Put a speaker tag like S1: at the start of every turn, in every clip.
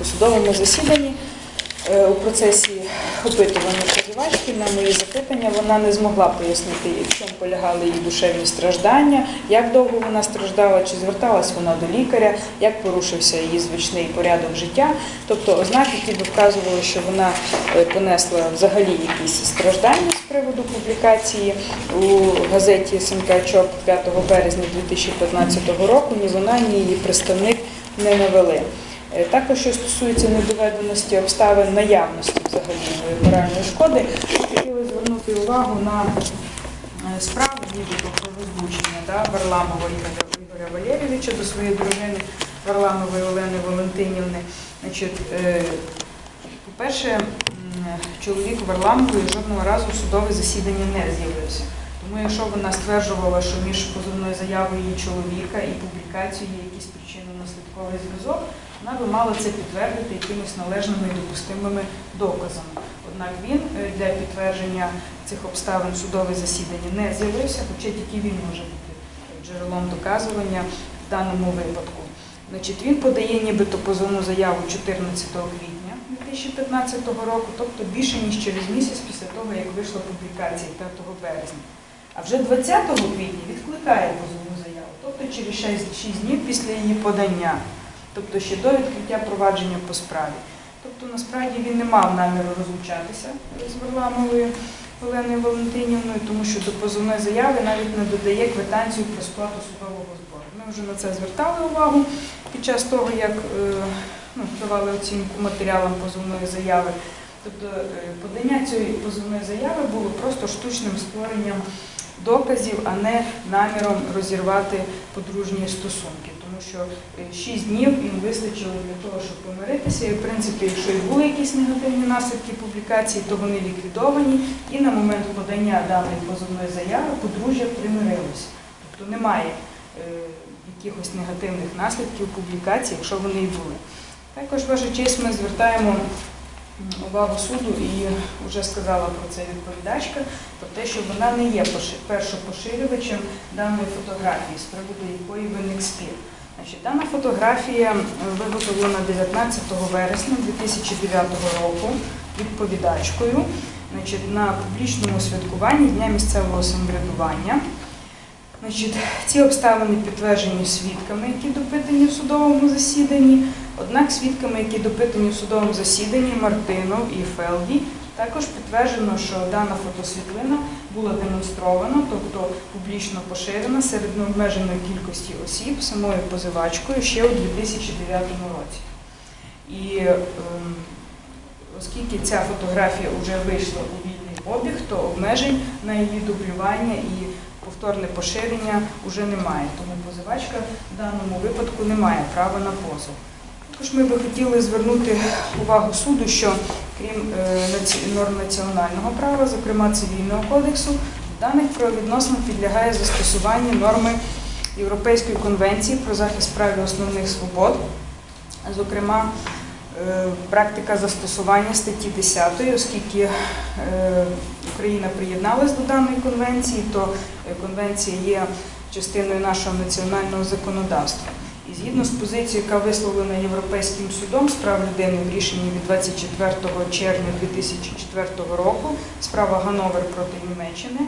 S1: У судовому засіданні е, у процесі опитування позивачки на мої запитання вона не змогла пояснити, в чому полягали її душевні страждання, як довго вона страждала, чи зверталась вона до лікаря, як порушився її звичний порядок життя. Тобто ознаки, які би вказували, що вона е, понесла взагалі якісь страждання з приводу публікації у газеті СМК ЧОП 5 березня 2015 року, ні вона, ні її представник не навели. Е, Також, що стосується недоведеності обставин наявності взагалі моральної шкоди, хотіли звернути увагу на е, справу нібито про розлучення да, Варламова Ігоря, Валерійовича до своєї дружини Варламової Олени Валентинівни. Значить, е, по-перше, чоловік Варламової жодного разу в судове засідання не з'явився. Тому якщо вона стверджувала, що між позовною заявою її чоловіка і публікацією є якийсь причинно-наслідковий зв'язок, вона би мала це підтвердити якимись належними і допустимими доказами. Однак він е, для підтвердження цих обставин судове засідання не з'явився, хоча тільки він може бути джерелом доказування в даному випадку. Значить, він подає нібито позовну заяву 14 квітня 2015 року, тобто більше ніж через місяць після того, як вийшла публікація 5 березня. А вже 20 квітня відкликає позовну заяву, тобто через 6 днів після її подання, тобто ще до відкриття провадження по справі. Тобто насправді він не мав наміру розлучатися з Варламовою Оленою Валентинівною, тому що до позовної заяви навіть не додає квитанцію про сплату судового збору. Ми вже на це звертали увагу під час того, як е, ну, давали оцінку матеріалам позовної заяви. Тобто е, подання цієї позовної заяви було просто штучним створенням доказів, а не наміром розірвати подружні стосунки. Тому що 6 днів їм вистачило для того, щоб помиритися. І, в принципі, якщо і були якісь негативні наслідки публікації, то вони ліквідовані. І на момент подання даної позовної заяви подружжя примирилося. Тобто немає е, якихось негативних наслідків публікації, якщо вони і були. Також, ваша честь, ми звертаємо увагу суду і вже сказала про це відповідачка, про те, що вона не є першопоширювачем даної фотографії, з приводу якої виник спір. Дана фотографія виготовлена 19 вересня 2009 року відповідачкою значить, на публічному святкуванні Дня місцевого самоврядування. Значить, ці обставини підтверджені свідками, які допитані в судовому засіданні. Однак свідками, які допитані в судовому засіданні, Мартинов і Фелді, також підтверджено, що дана фотосвітлина була демонстрована, тобто публічно поширена серед необмеженої кількості осіб самою позивачкою ще у 2009 році. І ем, оскільки ця фотографія вже вийшла у вільний обіг, то обмежень на її дублювання і повторне поширення вже немає. Тому позивачка в даному випадку не має права на позов. Також ми би хотіли звернути увагу суду, що крім е, норм національного права, зокрема цивільного кодексу, даних правовідносинах підлягає застосуванню норми Європейської конвенції про захист прав і основних свобод, зокрема е, практика застосування статті 10, оскільки е, Україна приєдналась до даної конвенції, то конвенція є частиною нашого національного законодавства. І згідно з позицією, яка висловлена Європейським судом з прав людини в рішенні від 24 червня 2004 року, справа Гановер проти Німеччини,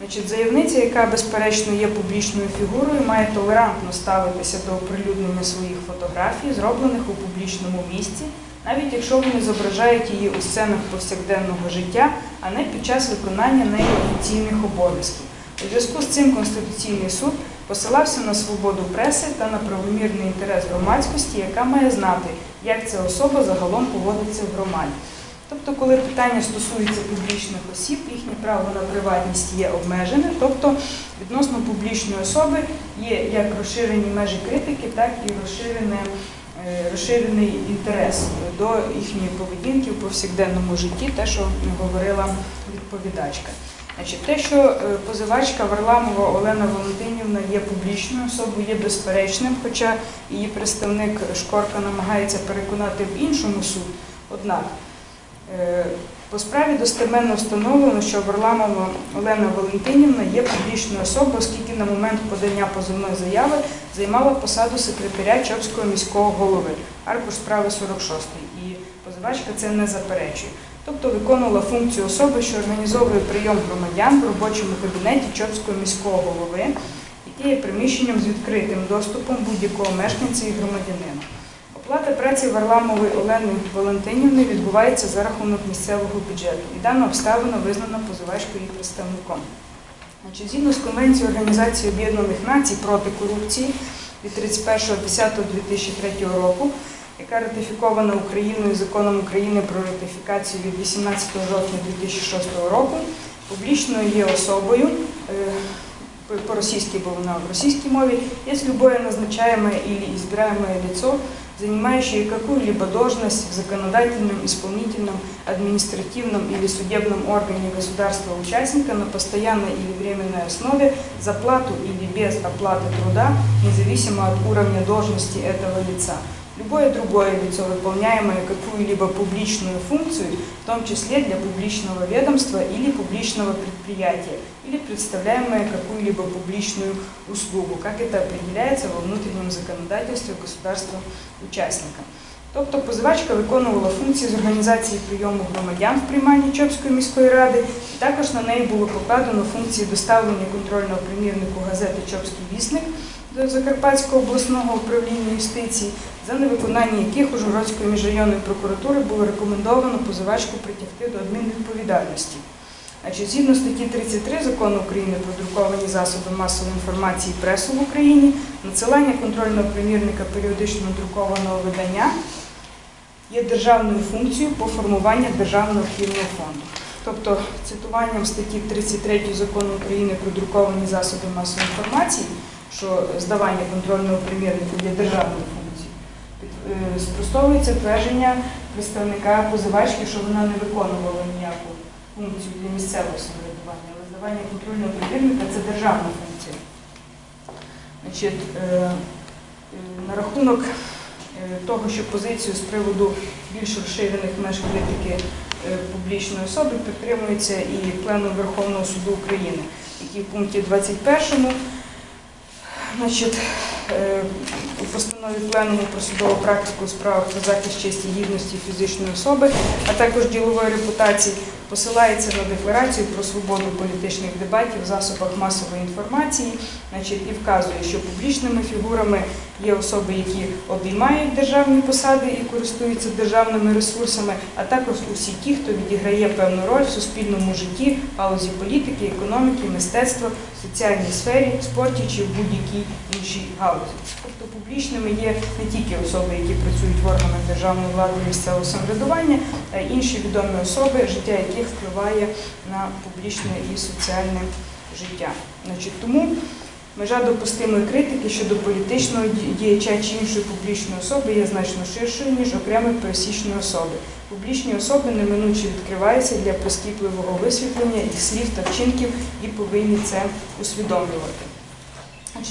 S1: Значить, заявниця, яка безперечно є публічною фігурою, має толерантно ставитися до оприлюднення своїх фотографій, зроблених у публічному місці, навіть якщо вони зображають її у сценах повсякденного життя, а не під час виконання нею офіційних обов'язків. У зв'язку з цим Конституційний суд посилався на свободу преси та на правомірний інтерес громадськості, яка має знати, як ця особа загалом поводиться в громаді. Тобто, коли питання стосується публічних осіб, їхнє право на приватність є обмежене, тобто відносно публічної особи є як розширені межі критики, так і розширене, е, розширений інтерес до їхньої поведінки в повсякденному житті, те, що говорила відповідачка. Значить, те, що е, позивачка Варламова Олена Валентинівна є публічною особою, є безперечним, хоча її представник Шкорка намагається переконати в іншому суд. Однак Е, По справі достеменно встановлено, що Варламова Олена Валентинівна є публічною особою, оскільки на момент подання позовної заяви займала посаду секретаря Чопського міського голови, аркуш справи 46 і позивачка це не заперечує. Тобто виконувала функцію особи, що організовує прийом громадян в робочому кабінеті Чопського міського голови, який є приміщенням з відкритим доступом будь-якого мешканця і громадянина. Оплата праці Варламової Олени Валентинівни відбувається за рахунок місцевого бюджету, і дана обставина визнана позивачкою представником. Значить, згідно з Конвенцією Організації Об'єднаних Націй проти корупції від 31.10.2003 року, яка ратифікована Україною законом України про ратифікацію від 18 жовтня 2006 року, публічною є особою. е, по- по-российски было на российской мове, есть любое назначаемое или избираемое лицо, занимающее какую-либо должность в законодательном, исполнительном, административном или судебном органе государства-участника на постоянной или временной основе за плату или без оплаты труда, независимо от уровня должности этого лица. Любое другое лицо, выполняемое какую-либо публичную функцию, в том числе для публичного ведомства или публичного предприятия, или представляемое какую-либо публичную услугу, как это определяется во внутреннем законодательстве государства-учасника. Тобто позивачка виконувала функції з організації прийому громадян в прийманні Чопської міської ради, і також на неї було покладено функції доставлення контрольного примірнику газети Чопський вісник до Закарпатського обласного управління юстиції, за невиконання яких Ужгородської міжрайонної прокуратури було рекомендовано позивачку притягти до адмінвідповідальності. Значить, згідно статті 33 закону України про друковані засоби масової інформації і пресу в Україні, надсилання контрольного примірника періодично друкованого видання є державною функцією по формуванню державного архівного фонду. Тобто, цитуванням статті 33 закону України про друковані засоби масової інформації, що здавання контрольного примірника є державною функцією, е, спростовується твердження представника позивачки, що вона не виконувала ніяку функцію для місцевого самоврядування, але здавання контрольного примірника це державна функція. Значить, е, е, на рахунок того, що позицію з приводу більш розширених меж е, публічної особи підтримується і Пленум Верховного суду України, який в пункті 21 значить, е, у постанові Пленуму про судову практику у справах про захист честі гідності фізичної особи, а також ділової репутації, посилається на декларацію про свободу політичних дебатів в засобах масової інформації, значить, і вказує, що публічними фігурами є особи, які обіймають державні посади і користуються державними ресурсами, а також усі ті, хто відіграє певну роль в суспільному житті, галузі політики, економіки, мистецтва, соціальній сфері, спорті чи в будь-якій іншій галузі. Тобто публічними є не тільки особи, які працюють в органах державної влади місцевого самоврядування, а й інші відомі особи, життя яких впливає на публічне і соціальне життя. Значить, тому межа допустимої критики щодо політичного діяча чи іншої публічної особи є значно ширшою, ніж окремої пересічної особи. Публічні особи неминуче відкриваються для прискіпливого висвітлення їх слів та вчинків і повинні це усвідомлювати.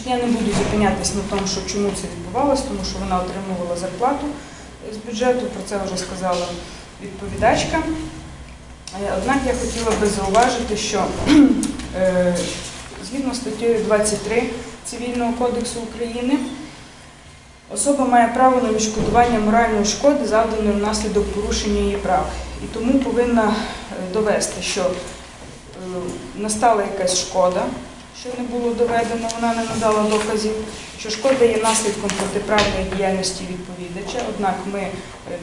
S1: Я не буду зупинятись на тому, що чому це відбувалося, тому що вона отримувала зарплату з бюджету, про це вже сказала відповідачка. Е, Однак я хотіла би зауважити, що е, згідно статтею 23 Цивільного кодексу України, особа має право на відшкодування моральної шкоди, завданої внаслідок порушення її прав. І тому повинна е, довести, що е, настала якась шкода, що не було доведено, вона не надала доказів, що шкода є наслідком протиправної діяльності відповідача. Однак ми е,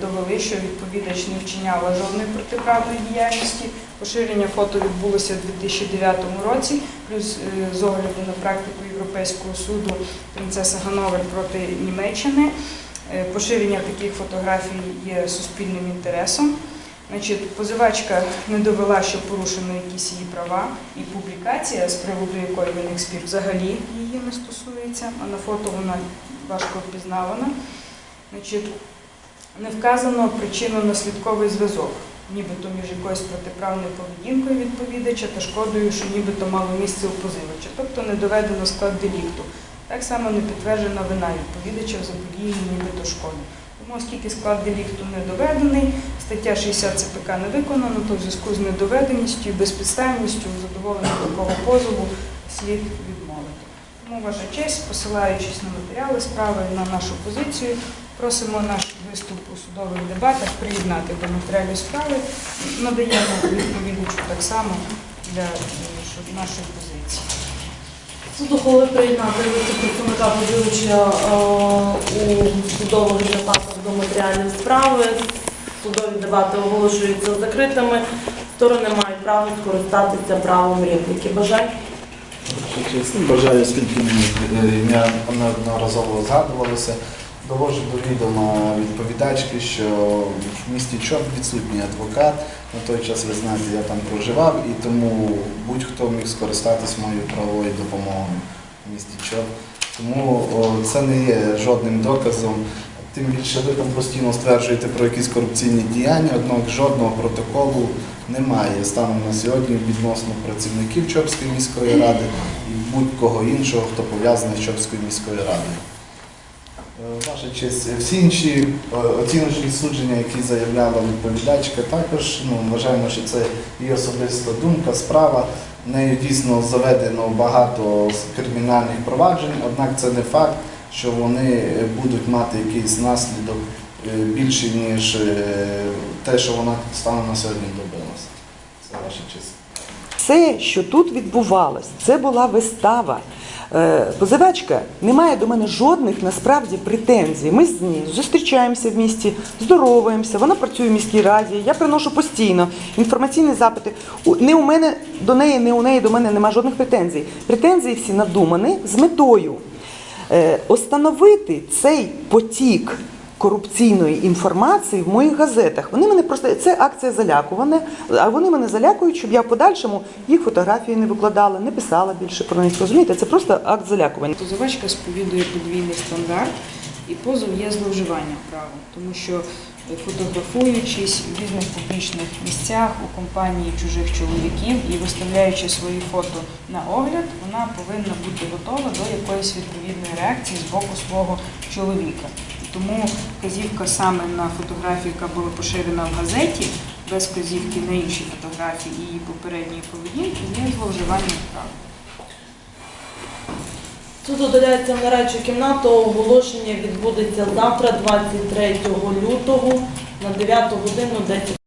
S1: довели, що відповідач не вчиняла жодної протиправної діяльності. Поширення фото відбулося у 2009 році, плюс е, з огляду на практику Європейського суду принцеса Гановер проти Німеччини. Е, Поширення таких фотографій є суспільним інтересом. Значить, позивачка не довела, що порушено якісь її права, і публікація, з приводу якої виник спір, взагалі її не стосується, а на фото вона важко впізнавана. Значить, не вказано причинно-наслідковий зв'язок, нібито між якоюсь протиправною поведінкою відповідача та шкодою, що нібито мало місце у позивача, тобто не доведено склад делікту. Так само не підтверджена вина відповідача в заподіянні нібито шкоди. Тому оскільки склад делікту не доведений, стаття 60 ЦПК не виконана, то в зв'язку з недоведеністю і безпідставністю задоволення такого позову слід відмовити. Тому, ваша честь, посилаючись на матеріали справи на нашу позицію, просимо наш виступ у судових дебатах приєднати до матеріалів справи. Надаємо відповідачу так само для нашої позиції.
S2: Суд прийняти виступ представника позивача е, у судових дебатах до матеріалів справи. Судові дебати оголошуються закритими. Сторони мають право скористатися правом репліки.
S3: Чесно бажаю, оскільки мені е, ім'я неодноразово згадувалося. Довожу до відома відповідачки, що в місті Чоп відсутній адвокат. На той час, ви знаєте, я там проживав, і тому будь-хто міг скористатися моєю правовою допомогою в місті Чоп. Тому о, це не є жодним доказом. Тим більше ви там постійно стверджуєте про якісь корупційні діяння, однак жодного протоколу немає станом на сьогодні відносно працівників Чопської міської ради і будь-кого іншого, хто пов'язаний з Чопською міською радою. Е, Ваша честь, всі інші е, оціночні судження, які заявляла відповідачка, також ну, вважаємо, що це її особиста думка, справа. Нею дійсно заведено багато кримінальних проваджень, однак це не факт, що вони е, будуть мати якийсь наслідок е, більше, ніж е, те, що вона станом на сьогодні добилася. Це ваша честь.
S4: Все, що тут відбувалось, це була вистава. Позивачка не має до мене жодних насправді претензій. Ми з нею зустрічаємося в місті, здороваємося. Вона працює в міській раді. Я приношу постійно інформаційні запити. Не у мене до неї, не у неї до мене немає жодних претензій. Претензії всі надумані з метою остановити цей потік корупційної інформації в моїх газетах. Вони мене просто це акція залякувана, а вони мене залякують, щоб я в подальшому їх фотографії не викладала, не писала більше про них. Розумієте, це просто акт залякування.
S1: Позивачка сповідує подвійний стандарт, і позов є зловживання правом, тому що е, фотографуючись в різних публічних місцях у компанії чужих чоловіків і виставляючи свої фото на огляд, вона повинна бути готова до якоїсь відповідної реакції з боку свого чоловіка. Тому вказівка саме на фотографію, яка була поширена в газеті, без вказівки на інші фотографії і її попередньої поведінки, є зловживанням правом.
S2: Суд додається в нарадчу кімнату. Оголошення відбудеться завтра, 23 лютого, на 9 годину 10